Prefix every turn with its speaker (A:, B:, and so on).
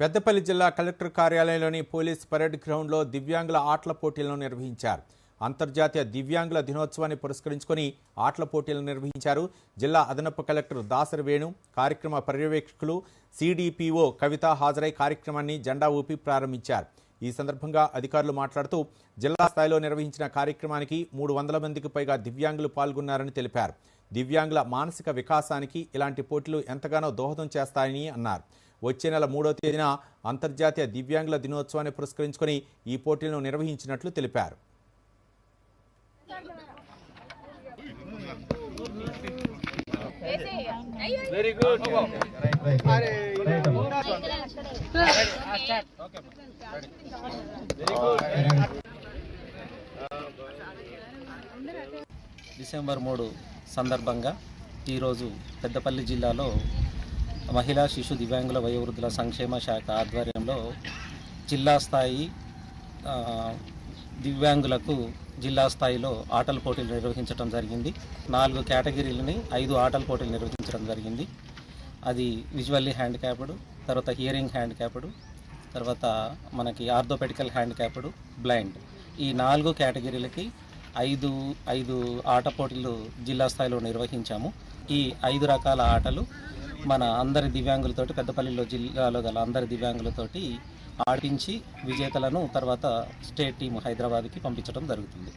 A: పెద్దపల్లి జిల్లా collector కార్యాలయంలోని police parade గ్రౌండ్లో దివ్యాంగుల ఆటల పోటీలను నిర్వహించారు. అంతర్జాతీయ దివ్యాంగుల దినోత్సవాన్ని పురస్కరించుకొని ఆటల పోటీలను నిర్వహించారు జిల్లా అదనపు కలెక్టర్ దాసరి వేణు కార్యక్రమ పర్యవేక్షకులు సిడిపిఓ కవిత హాజరై కార్యక్రమాన్ని జెండా ఊపి ప్రారంభించారు. ఈ సందర్భంగా అధికారులు మాట్లాడుతూ జిల్లా స్థాయిలో నిర్వహించిన కార్యక్రమానికి మూడు వందల మందికి పైగా దివ్యాంగులు పాల్గొన్నారని తెలిపారు. దివ్యాంగుల మానసిక వికాసానికి ఇలాంటి పోటీలు ఎంతగానో దోహదం చేస్తాయని అన్నారు. వచ్చే నెల మూడో తేదీన అంతర్జాతీయ దివ్యాంగుల దినోత్సవాన్ని పురస్కరించుకొని ఈ పోటీలను నిర్వహించినట్లు తెలిపారు.
B: వెరీ గుడ్
C: డిసెంబర్ మూడు సందర్భంగా ఈరోజు పెద్దపల్లి జిల్లాలో మహిళా శిశు దివ్యాంగుల వయోవృద్ధుల సంక్షేమ శాఖ ఆధ్వర్యంలో జిల్లా స్థాయి దివ్యాంగులకు జిల్లా స్థాయిలో ఆటల పోటీలు నిర్వహించడం జరిగింది. నాలుగు కేటగిరీలని ఐదు ఆటల పోటీలు నిర్వహించడం జరిగింది. అది విజువల్లీ హ్యాండిక్యాప్డ్ తర్వాత హియరింగ్ హ్యాండిక్యాప్డ్ తర్వాత మనకి ఆర్థోపెడికల్ హ్యాండిక్యాప్డ్ బ్లైండ్. ఈ నాలుగు కేటగిరీలకి ఐదు ఐదు ఆట పోటీలు జిల్లా స్థాయిలో నిర్వహించాము. ఈ ఐదు రకాల ఆటలు మన అందరి దివ్యాంగులతోటి పెద్దపల్లిలో జిల్లాలో గల అందరి దివ్యాంగులతోటి ఆడించి విజేతలను తర్వాత స్టేట్ టీం హైదరాబాద్కి పంపించడం జరుగుతుంది.